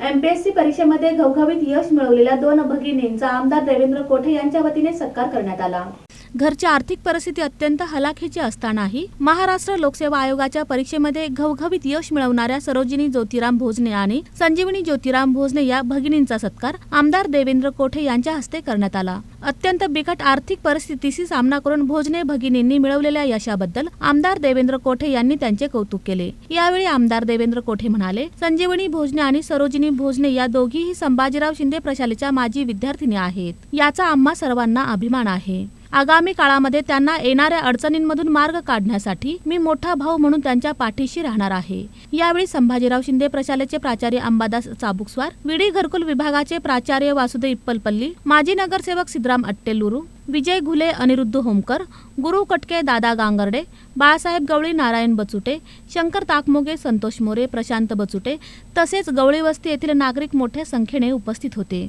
MPSC परीक्षेमध्ये घवघवीत यश मिळवलेल्या दोन भगिनींचा आमदार देवेंद्र कोठे यांच्या वतीने सत्कार करण्यात आला. घरची आर्थिक परिस्थिती अत्यंत हलाखीची असतानाही महाराष्ट्र लोकसेवा आयोगाच्या परीक्षेमध्ये घवघवीत यश मिळवणाऱ्या सरोजिनी ज्योतिराम भोजने आणि संजीवनी ज्योतिराम भोजने या भगिनींचा सत्कार आमदार देवेंद्र कोठे यांच्या हस्ते करण्यात आला. अत्यंत बिकट आर्थिक परिस्थितीशी सामना करून भोजने भगिनींनी मिळवलेल्या यशाबद्दल आमदार देवेंद्र कोठे यांनी त्यांचे कौतुक केले. यावेळी आमदार देवेंद्र कोठे म्हणाले संजीवनी भोजने आणि सरोजिनी भोजने या दोघीही संभाजीराव शिंदे प्रशालेच्या माजी विद्यार्थिनी आहेत. याचा आम्हा सर्वांना अभिमान आहे. आगामी काळामध्ये त्यांना येणाऱ्या अडचणींमधून मार्ग काढण्यासाठी मी मोठा भाऊ म्हणून त्यांच्या पाठीशी राहणार आहे. यावेळी संभाजीराव शिंदे प्रशालेचे प्राचार्य अंबादास चाबुकस्वार विडी घरकुल विभागाचे प्राचार्य वासुदेव इप्पलपल्ली माजी नगरसेवक सिद्धराम अट्टेलुरू विजय घुले अनिरुद्ध होमकर गुरु कटके दादा गांगर्डे बाळासाहेब गवळी नारायण बचुटे शंकर ताकमोगे संतोष मोरे प्रशांत बचुटे तसेच गवळी वस्ती येथील नागरिक मोठ्या संख्येने उपस्थित होते.